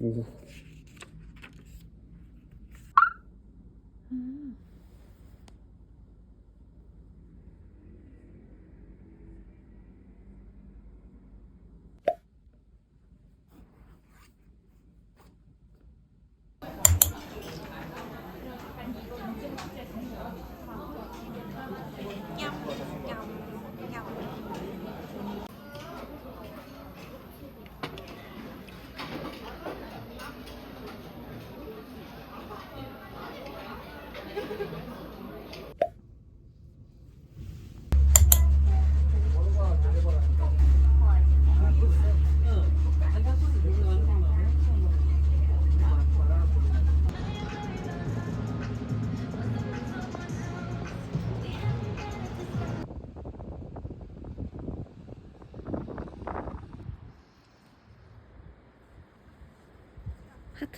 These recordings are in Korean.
오.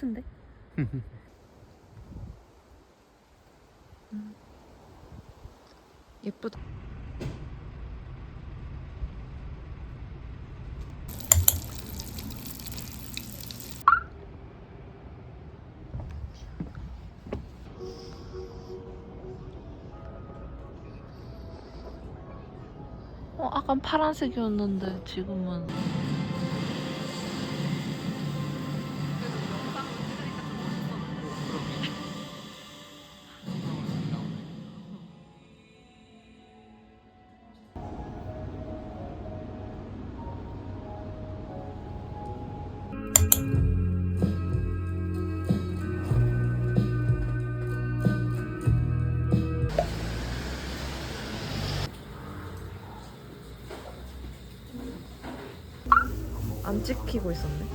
하트인데? 음. 예쁘다. 어, 아까 파란색이었는데 지금은 안 찍히고 있었네.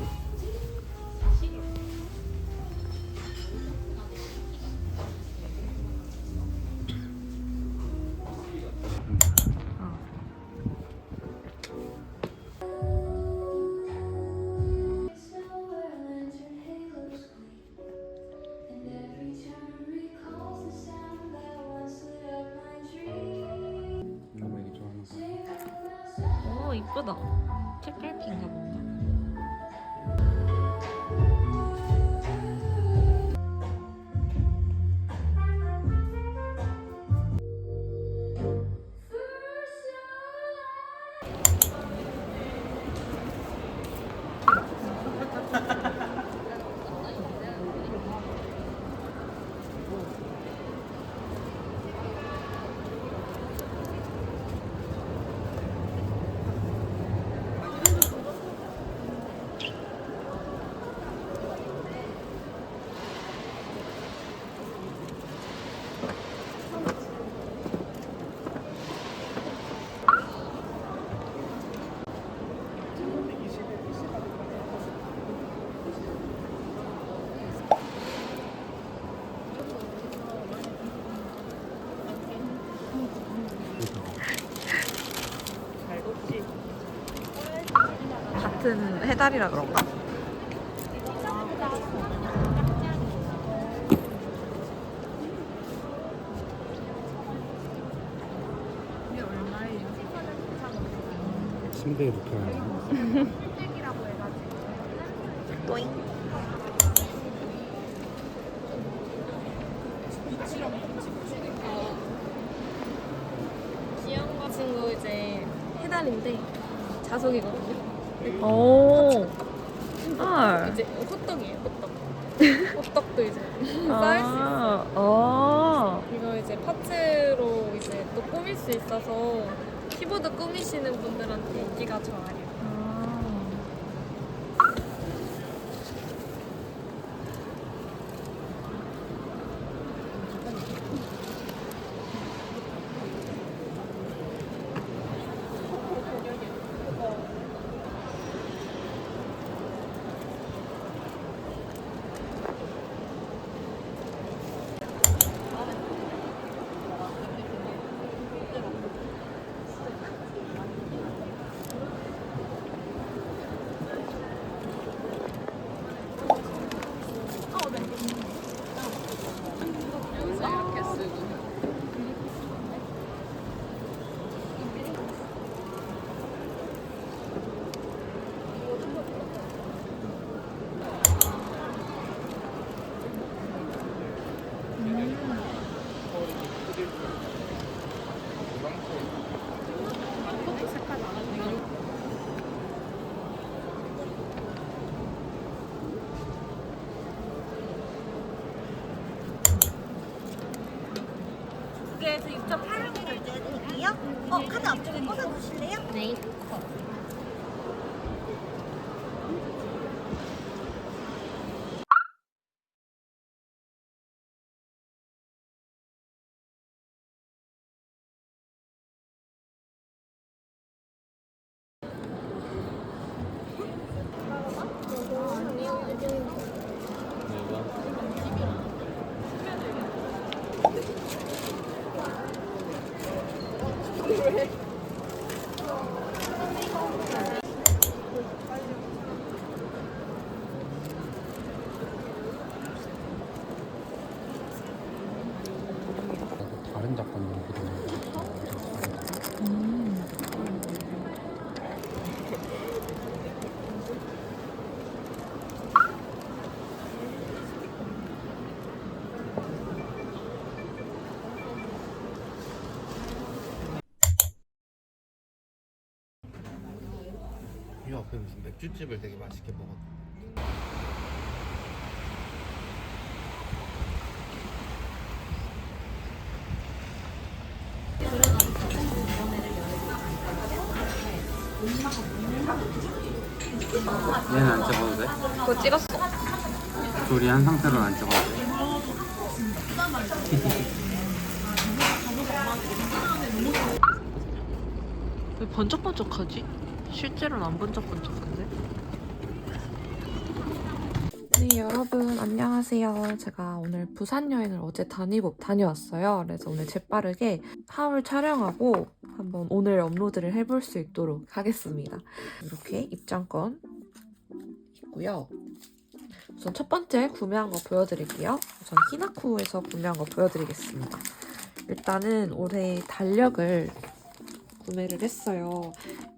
해달이라 그런가? 침대에 또잉. 귀여운 친구 이제 해달인데 자석이거든요. 오. 헐. 이제 호떡이에요, 호떡. 호떡도 이제 쌓일 수 있어요. 아, 어. 이거 이제 파츠로 이제 또 꾸밀 수 있어서 키보드 꾸미시는 분들한테 인기가 좋아요. 이 앞에 무슨 맥주집을 되게 맛있게 먹었. 얘는 안 찍어도 돼? 그거 찍었어. 조리한 상태로는 안 찍어도 돼? 왜 번쩍번쩍하지? 실제로는 안 번쩍번쩍한데? 네 여러분 안녕하세요. 제가 오늘 부산 여행을 어제 다니고 다녀왔어요. 그래서 오늘 재빠르게 하울 촬영하고 한번 오늘 업로드를 해볼 수 있도록 하겠습니다. 이렇게 입장권 있고요. 우선 첫 번째 구매한 거 보여드릴게요. 우선 히나쿠에서 구매한 거 보여드리겠습니다. 일단은 올해 달력을 구매를 했어요.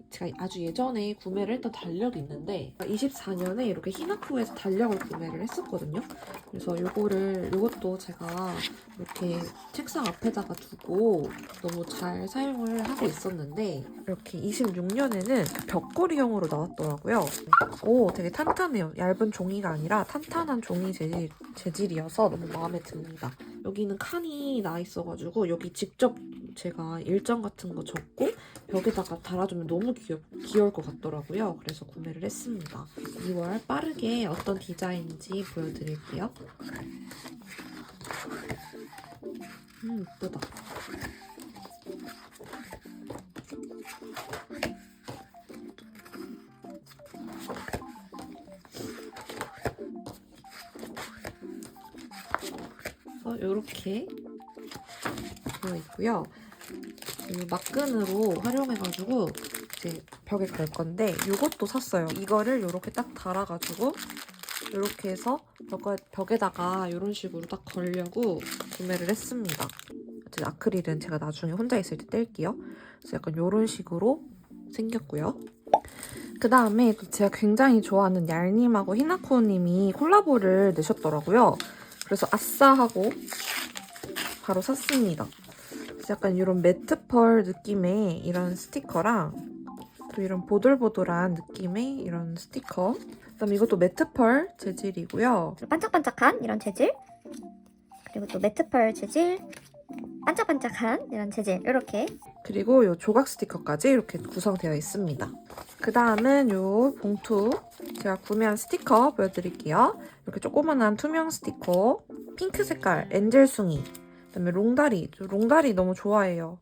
제가 아주 예전에 구매를 했던 달력이 있는데 24년에 이렇게 히나쿠에서 달력을 구매를 했었거든요. 그래서 요거를 요것도 제가 이렇게 책상 앞에다가 두고 너무 잘 사용을 하고 있었는데 이렇게 26년에는 벽걸이형으로 나왔더라고요. 오 되게 탄탄해요. 얇은 종이가 아니라 탄탄한 종이 재질, 재질이어서 너무 마음에 듭니다. 여기는 칸이 나 있어가지고 여기 직접 제가 일정 같은 거 적고 벽에다가 달아주면 너무 귀엽, 귀여울 것 같더라고요. 그래서 구매를 했습니다. 2월 빠르게 어떤 디자인인지 보여드릴게요. 음, 이쁘다. 어, 요렇게 들어있고요. 이 막끈으로 활용해가지고 이제 벽에 걸 건데 이것도 샀어요. 이거를 이렇게 딱 달아가지고 이렇게 해서 벽에, 벽에다가 이런 식으로 딱 걸려고 구매를 했습니다. 아크릴은 제가 나중에 혼자 있을 때 뗄게요. 그래서 약간 이런 식으로 생겼고요. 그 다음에 제가 굉장히 좋아하는 얄님하고 히나코님이 콜라보를 내셨더라고요. 그래서 아싸 하고 바로 샀습니다. 약간 이런 매트 펄 느낌의 이런 스티커랑 또 이런 보들보들한 느낌의 이런 스티커 그다음에 이것도 매트 펄 재질이고요. 반짝반짝한 이런 재질 그리고 또 매트 펄 재질 반짝반짝한 이런 재질 이렇게 그리고 이 조각 스티커까지 이렇게 구성되어 있습니다. 그 다음은 이 봉투 제가 구매한 스티커 보여드릴게요. 이렇게 조그만한 투명 스티커 핑크 색깔 엔젤숭이 그다음에 롱다리 저 롱다리 너무 좋아해요.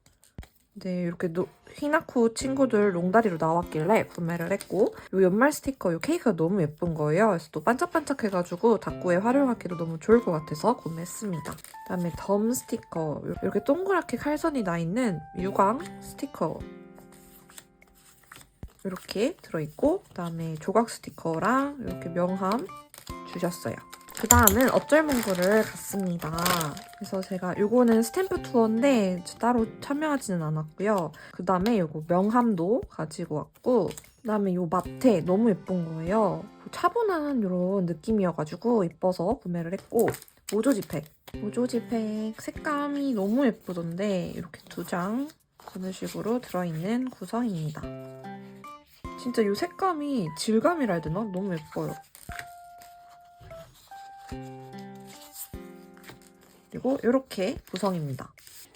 네 이렇게 노, 히나쿠 친구들 롱다리로 나왔길래 구매를 했고 이 연말 스티커 이 케이크가 너무 예쁜 거예요. 그래서 또 반짝반짝해가지고 다꾸에 활용하기도 너무 좋을 것 같아서 구매했습니다. 그다음에 덤 스티커 이렇게 동그랗게 칼선이 나 있는 유광 스티커 이렇게 들어있고 그다음에 조각 스티커랑 이렇게 명함 주셨어요. 그 다음은 어쩔문구를 갔습니다. 그래서 제가 요거는 스탬프 투어인데 따로 참여하지는 않았고요. 그 다음에 요거 명함도 가지고 왔고 그 다음에 요 마테 너무 예쁜 거예요. 차분한 이런 느낌이어가지고 예뻐서 구매를 했고 모조지팩 모조지팩 색감이 너무 예쁘던데 이렇게 두 장 그런 식으로 들어있는 구성입니다. 진짜 이 색감이 질감이라 해야 되나? 너무 예뻐요. 그리고 이렇게 구성입니다.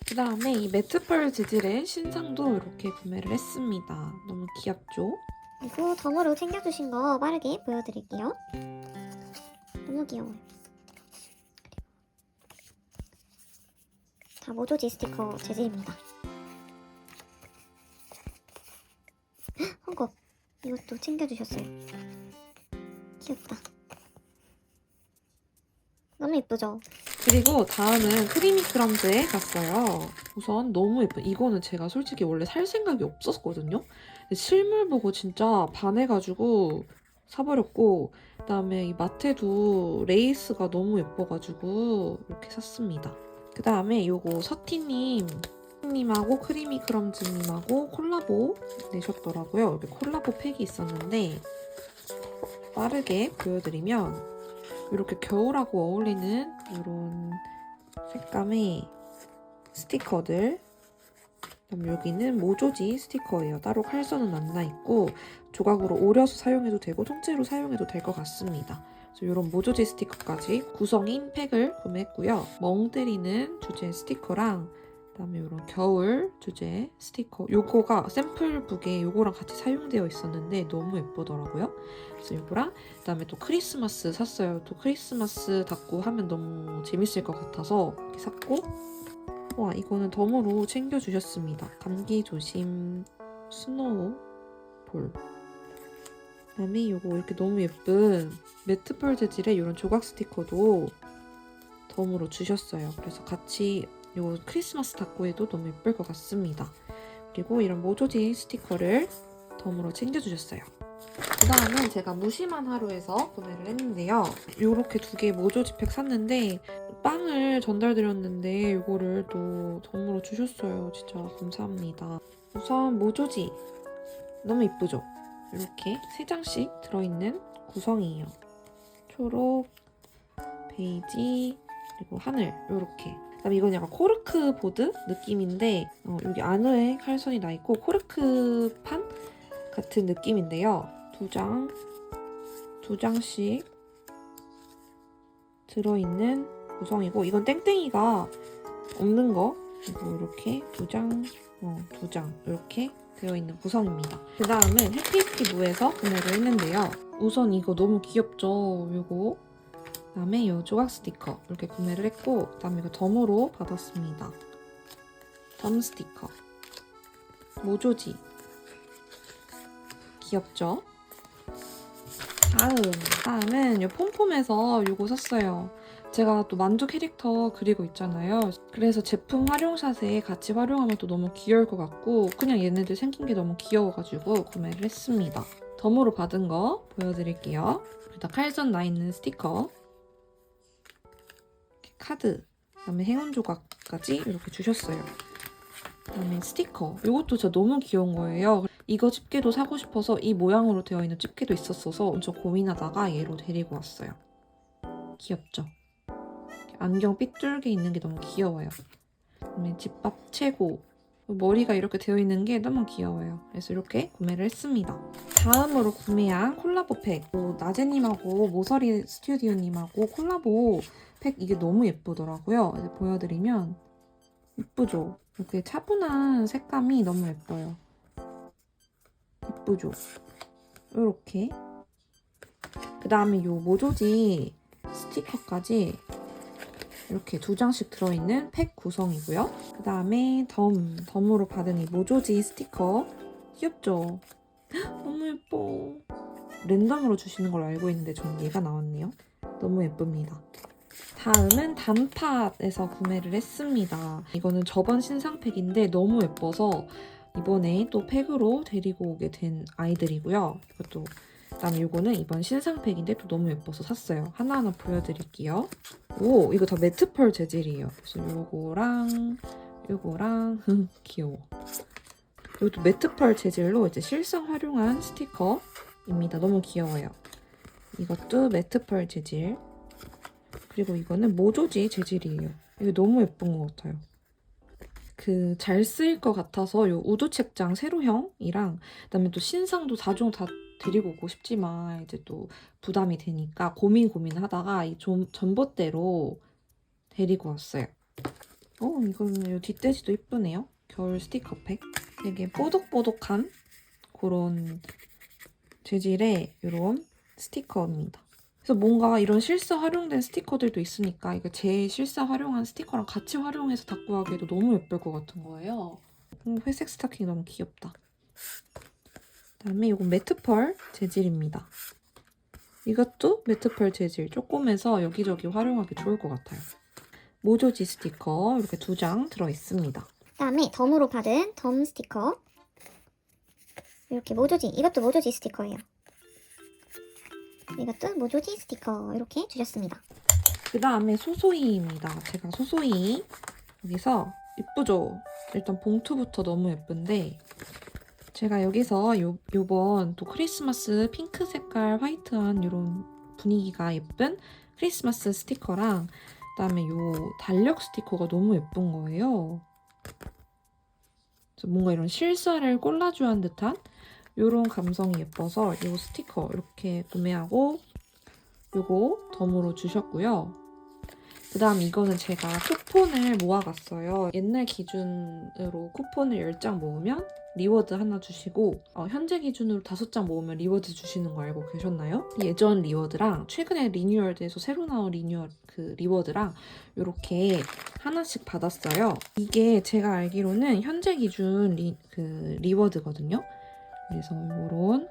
그 다음에 이 매트펄 재질의 신상도 이렇게 구매를 했습니다. 너무 귀엽죠? 그리고 덤으로 챙겨주신 거 빠르게 보여드릴게요. 너무 귀여워요. 다 모조지 스티커 재질입니다. 헝겊 이것도 챙겨주셨어요. 귀엽다. 너무 예쁘죠? 그리고 다음은 크리미 크럼즈에 갔어요. 우선 너무 예쁜 이거는 제가 솔직히 원래 살 생각이 없었거든요. 실물 보고 진짜 반해가지고 사버렸고 그다음에 이 마테도 레이스가 너무 예뻐가지고 이렇게 샀습니다. 그 다음에 요거 서티님 님하고 크리미 크럼즈님하고 콜라보 내셨더라고요. 여기 콜라보 팩이 있었는데 빠르게 보여드리면 이렇게 겨울하고 어울리는 이런 색감의 스티커들 그다음 여기는 모조지 스티커예요. 따로 칼선은 안 나 있고 조각으로 오려서 사용해도 되고 통째로 사용해도 될 것 같습니다. 그래서 이런 모조지 스티커까지 구성인 팩을 구매했고요. 멍 때리는 주제 스티커랑 그다음에 이런 겨울 주제 스티커 요거가 샘플북에 요거랑 같이 사용되어 있었는데 너무 예쁘더라고요. 그래서 요거랑 그다음에 또 크리스마스 샀어요. 또 크리스마스 닫고 하면 너무 재밌을 것 같아서 이렇게 샀고 와 이거는 덤으로 챙겨주셨습니다. 감기 조심 스노우 볼 그다음에 요거 이렇게 너무 예쁜 매트펄 재질의 이런 조각 스티커도 덤으로 주셨어요. 그래서 같이 요 크리스마스 닫고에도 너무 예쁠 것 같습니다. 그리고 이런 모조지 스티커를 덤으로 챙겨주셨어요. 그 다음은 제가 무심한 하루에서 구매를 했는데요. 요렇게 두개 모조지 팩 샀는데 빵을 전달드렸는데 이거를 또 덤으로 주셨어요. 진짜 감사합니다. 우선 모조지 너무 이쁘죠? 이렇게 세 장씩 들어있는 구성이에요. 초록, 베이지, 그리고 하늘 이렇게. 그다음에 이건 약간 코르크 보드 느낌인데 어, 여기 안에 칼선이 나 있고 코르크 판 같은 느낌인데요. 두 장, 두 장씩 들어있는 구성이고 이건 땡땡이가 없는 거 그리고 이렇게 두 장, 어, 두 장 이렇게 되어 있는 구성입니다. 그 다음은 해피피부에서 구매를 했는데요. 우선 이거 너무 귀엽죠? 이거 그다음에 이 조각 스티커 이렇게 구매를 했고 그다음에 이거 덤으로 받았습니다. 덤 스티커 모조지 귀엽죠? 다음 다음은 이 폼폼에서 이거 샀어요. 제가 또 만두 캐릭터 그리고 있잖아요. 그래서 제품 활용샷에 같이 활용하면 또 너무 귀여울 것 같고 그냥 얘네들 생긴 게 너무 귀여워가지고 구매를 했습니다. 덤으로 받은 거 보여드릴게요. 일단 칼선 나 있는 스티커 카드 그다음에 행운 조각까지 이렇게 주셨어요. 그다음에 스티커 이것도 진짜 너무 귀여운 거예요. 이거 집게도 사고 싶어서 이 모양으로 되어 있는 집게도 있었어서 엄청 고민하다가 얘로 데리고 왔어요. 귀엽죠? 안경 삐뚤게 있는 게 너무 귀여워요. 그다음에 집밥 최고 머리가 이렇게 되어 있는 게 너무 귀여워요. 그래서 이렇게 구매를 했습니다. 다음으로 구매한 콜라보 팩. 뭐, 나제님하고 모서리 스튜디오님하고 콜라보 팩 이게 너무 예쁘더라고요. 보여드리면 예쁘죠? 이렇게 차분한 색감이 너무 예뻐요. 예쁘죠? 이렇게. 그 다음에 요 모조지 스티커까지 이렇게 두 장씩 들어있는 팩 구성이고요. 그 다음에 덤, 덤으로 받은 이 모조지 스티커 귀엽죠? 헉, 너무 예뻐. 랜덤으로 주시는 걸로 알고 있는데 저는 얘가 나왔네요. 너무 예쁩니다. 다음은 단팥에서 구매를 했습니다. 이거는 저번 신상팩인데 너무 예뻐서 이번에 또 팩으로 데리고 오게 된 아이들이고요. 이것도 그 다음에 이거는 이번 신상팩인데 또 너무 예뻐서 샀어요. 하나하나 보여드릴게요. 오 이거 다 매트펄 재질이에요. 그래서 요거랑 요거랑 귀여워. 이것도 매트펄 재질로 이제 실상 활용한 스티커입니다. 너무 귀여워요. 이것도 매트펄 재질. 그리고 이거는 모조지 재질이에요. 이게 너무 예쁜 것 같아요. 그 잘 쓰일 것 같아서 요 우드 책장 세로형이랑 그다음에 또 신상도 4종 다 데리고 오고 싶지만 이제 또 부담이 되니까 고민 고민하다가 이 좀 전봇대로 데리고 왔어요. 어, 이거는 이 뒷돼지도 이쁘네요. 겨울 스티커팩. 되게 뽀독뽀독한 그런 재질의 이런 스티커입니다. 그래서 뭔가 이런 실사 활용된 스티커들도 있으니까 이거 제 실사 활용한 스티커랑 같이 활용해서 닦고 하기에도 너무 예쁠 것 같은 거예요. 음, 회색 스타킹 너무 귀엽다. 그다음에 이건 매트펄 재질입니다. 이것도 매트펄 재질 조금해서 여기저기 활용하기 좋을 것 같아요. 모조지 스티커 이렇게 두 장 들어있습니다. 그다음에 덤으로 받은 덤 스티커. 이렇게 모조지. 이것도 모조지 스티커예요. 이것도 모조지 스티커 이렇게 주셨습니다. 그 다음에 소소이입니다. 제가 소소이 여기서 이쁘죠? 일단 봉투부터 너무 예쁜데 제가 여기서 요, 요번 또 크리스마스 핑크 색깔 화이트한 이런 분위기가 예쁜 크리스마스 스티커랑 그다음에 요 달력 스티커가 너무 예쁜 거예요. 뭔가 이런 실사를 꼴라주한 듯한 이런 감성이 예뻐서 이 스티커 이렇게 구매하고 요거 덤으로 주셨고요. 그 다음 이거는 제가 쿠폰을 모아갔어요. 옛날 기준으로 쿠폰을 10장 모으면 리워드 하나 주시고 어, 현재 기준으로 5장 모으면 리워드 주시는 거 알고 계셨나요? 예전 리워드랑 최근에 리뉴얼돼서 새로 나온 리뉴얼 그 리워드랑 이렇게 하나씩 받았어요. 이게 제가 알기로는 현재 기준 리, 그 리워드거든요. 그래서 이런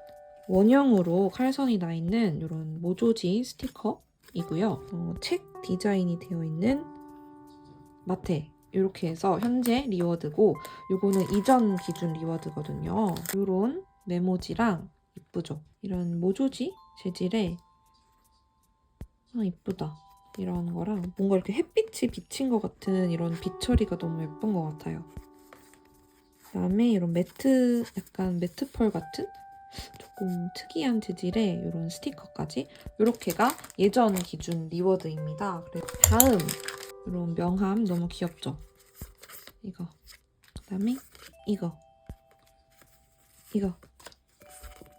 원형으로 칼선이 나 있는 이런 모조지 스티커 이고요. 어, 책 디자인이 되어 있는 마테 이렇게 해서 현재 리워드고 요거는 이전 기준 리워드거든요. 이런 메모지랑 이쁘죠? 이런 모조지 재질의 아 이쁘다. 이런 거랑 뭔가 이렇게 햇빛이 비친 것 같은 이런 빛 처리가 너무 예쁜 것 같아요. 그다음에 이런 매트 약간 매트 펄 같은 조금 특이한 재질의 이런 스티커까지 이렇게가 예전 기준 리워드입니다. 그리고 다음 이런 명함 너무 귀엽죠? 이거 그다음에 이거 이거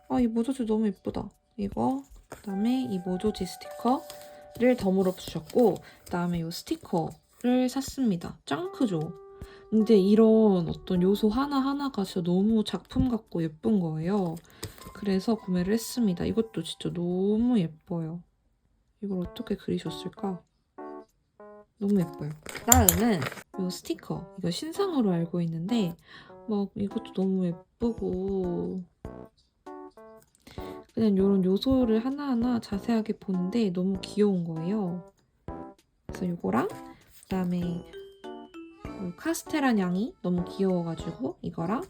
아 이 모조지 너무 예쁘다. 이거 그다음에 이 모조지 스티커를 덤으로 주셨고 그다음에 이 스티커를 샀습니다. 짱 크죠? 근데 이런 어떤 요소 하나하나가 진짜 너무 작품 같고 예쁜 거예요. 그래서 구매를 했습니다. 이것도 진짜 너무 예뻐요. 이걸 어떻게 그리셨을까? 너무 예뻐요. 다음은 이 스티커. 이거 신상으로 알고 있는데 막 이것도 너무 예쁘고 그냥 이런 요소를 하나하나 자세하게 보는데 너무 귀여운 거예요. 그래서 이거랑 그다음에 요 카스테라 양이 너무 귀여워가지고 이거랑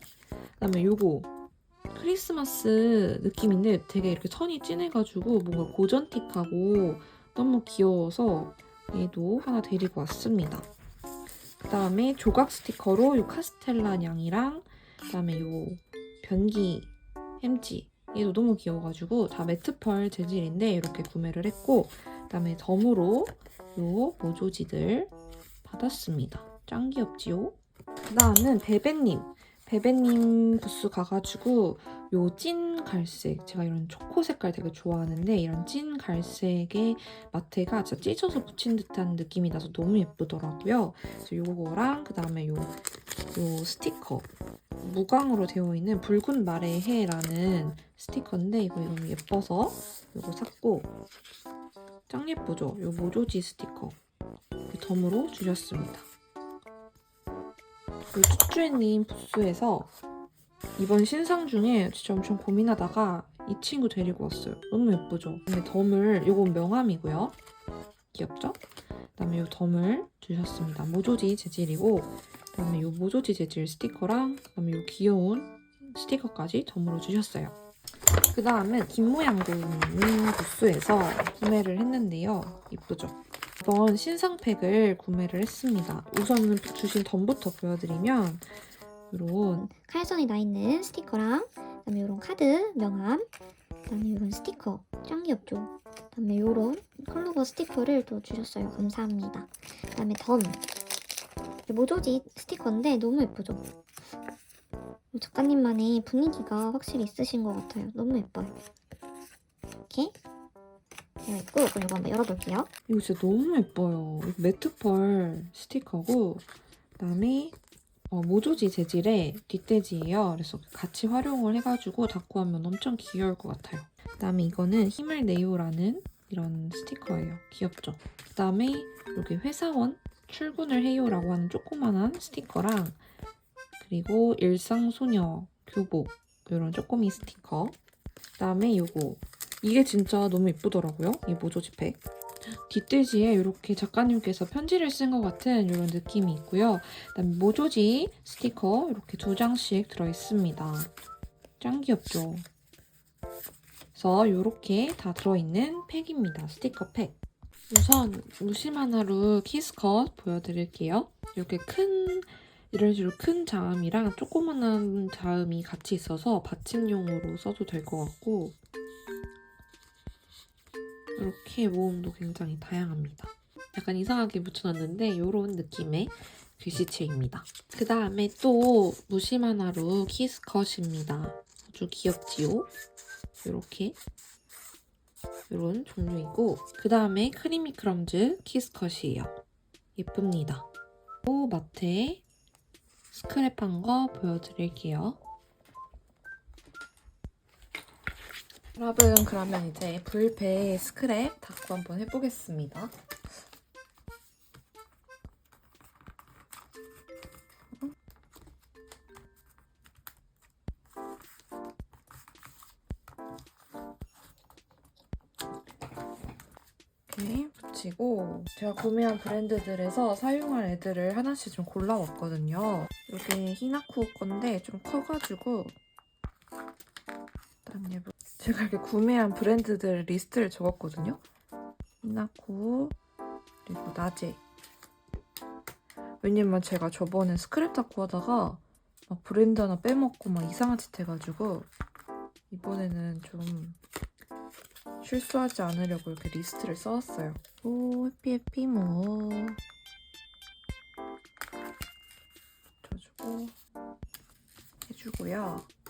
그다음에 요거 크리스마스 느낌인데 되게 이렇게 선이 진해가지고 뭔가 고전틱하고 너무 귀여워서 얘도 하나 데리고 왔습니다. 그 다음에 조각 스티커로 요 카스텔라 양이랑 그 다음에 요 변기 햄찌 얘도 너무 귀여워가지고 다 매트펄 재질인데 이렇게 구매를 했고 그 다음에 덤으로 요 모조지들 받았습니다. 짱 귀엽지요? 그 다음은 베베님. 베베님 부스 가가지고 요 찐 갈색. 제가 이런 초코 색깔 되게 좋아하는데 이런 찐 갈색의 마테가 진짜 찢어서 붙인 듯한 느낌이 나서 너무 예쁘더라고요. 그래서 요거랑 그 다음에 요, 요 스티커. 무광으로 되어 있는 붉은 말의 해라는 스티커인데 이거 너무 예뻐서 요거 샀고 짱 예쁘죠? 요 모조지 스티커 덤으로 주셨습니다. 그 추추애님 부스에서 이번 신상 중에 진짜 엄청 고민하다가 이 친구 데리고 왔어요. 너무 예쁘죠? 근데 덤을 이건 명함이고요. 귀엽죠? 그다음에 이 덤을 주셨습니다. 모조지 재질이고 그다음에 이 모조지 재질 스티커랑 그다음에 이 귀여운 스티커까지 덤으로 주셨어요. 그 다음은 김모양구님 부스에서 구매를 했는데요. 이쁘죠? 이번 신상팩을 구매를 했습니다. 우선은 주신 덤부터 보여드리면 이런 칼선이 나 있는 스티커랑 그다음에 이런 카드 명함 그다음에 이런 스티커 짱 귀엽죠? 그다음에 이런 컬러버 스티커를 또 주셨어요. 감사합니다. 그다음에 덤. 모조지 스티커인데 너무 예쁘죠? 작가님만의 분위기가 확실히 있으신 것 같아요. 너무 예뻐요. 이렇게 되어 있고 그럼 이거 한번 열어볼게요 이거 진짜 너무 예뻐요. 이거 매트펄 스티커고 그다음에 어, 모조지 재질의 뒷돼지예요. 그래서 같이 활용을 해가지고 닦고 하면 엄청 귀여울 것 같아요. 그다음에 이거는 힘을 내요라는 이런 스티커예요. 귀엽죠? 그다음에 여기 회사원 출근을 해요라고 하는 조그만한 스티커랑 그리고 일상소녀 교복 이런 쪼꼬미 스티커 그다음에 요거 이게 진짜 너무 예쁘더라고요. 이 모조 지 팩. 뒷돼지에 이렇게 작가님께서 편지를 쓴 것 같은 이런 느낌이 있고요. 그다음에 모조지 스티커 이렇게 두 장씩 들어있습니다. 짱 귀엽죠? 그래서 이렇게 다 들어있는 팩입니다. 스티커 팩. 우선 무심 하나루 키스컷 보여드릴게요. 이렇게 큰 이런 식으로 큰 자음이랑 조그만한 자음이 같이 있어서 받침용으로 써도 될 것 같고 이렇게 모음도 굉장히 다양합니다. 약간 이상하게 붙여놨는데 이런 느낌의 글씨체입니다. 그 다음에 또 무심 하나루 키스컷입니다. 아주 귀엽지요? 이렇게 이런 종류이고 그 다음에 크리미 크럼즈 키스컷이에요. 예쁩니다. 또 마트에 스크랩한 거 보여드릴게요. 여러분 그러면 이제 불배 스크랩 닦고 한번 해보겠습니다. 이렇게 붙이고 제가 구매한 브랜드들에서 사용할 애들을 하나씩 좀 골라왔거든요. 이게 히나쿠 건데 좀 커가지고 일단 얘 제가 이렇게 구매한 브랜드들 리스트를 적었거든요. 히나쿠 그리고 나제 왜냐면 제가 저번에 스크랩 닦고 하다가 막 브랜드 하나 빼먹고 막 이상한 짓 해가지고 이번에는 좀 실수하지 않으려고 이렇게 리스트를 써왔어요. 오, 해피 해피 뭐. 쳐주고 해주고요.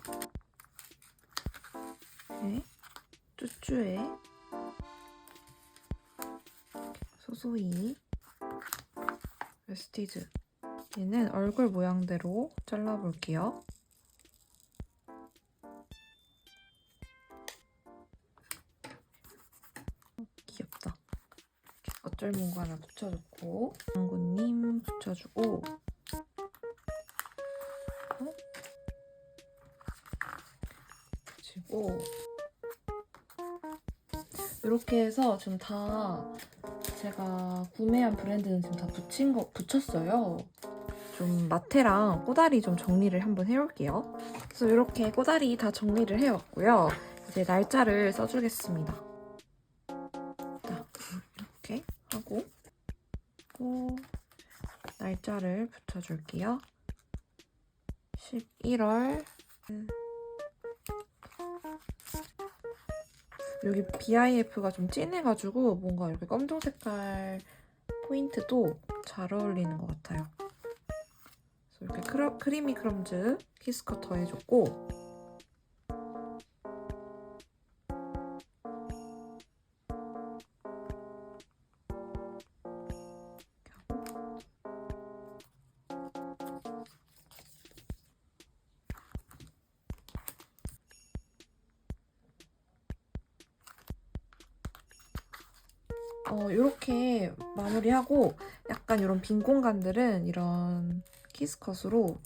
이렇게 쭈쭈에 소소이 웨스티즈 얘는 얼굴 모양대로 잘라볼게요. 귀엽다. 이렇게 어쩔 뭔가 하나 붙여줬고 장군님 붙여주고 어? 붙이고 이렇게 해서 지금 다 제가 구매한 브랜드는 지금 다 붙인 거 붙였어요. 좀 마테랑 꼬다리 좀 정리를 한번 해올게요. 그래서 이렇게 꼬다리 다 정리를 해왔고요. 이제 날짜를 써주겠습니다. 자, 이렇게 하고 또 날짜를 붙여줄게요. 11월 여기 BIF가 좀 진해가지고 뭔가 이렇게 검정 색깔 포인트도 잘 어울리는 것 같아요. 그래서 이렇게 크러, 크리미 크럼즈 키스컷 더해줬고 어, 이렇게 마무리하고 약간 이런 빈 공간들은 이런 키스컷으로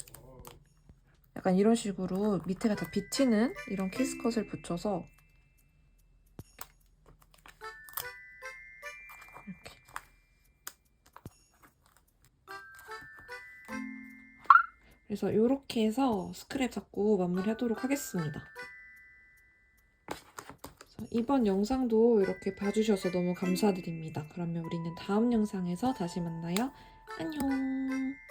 약간 이런 식으로 밑에가 다 비치는 이런 키스컷을 붙여서 그래서 이렇게 해서 스크랩 잡고 마무리하도록 하겠습니다. 이번 영상도 이렇게 봐주셔서 너무 감사드립니다. 그러면 우리는 다음 영상에서 다시 만나요. 안녕.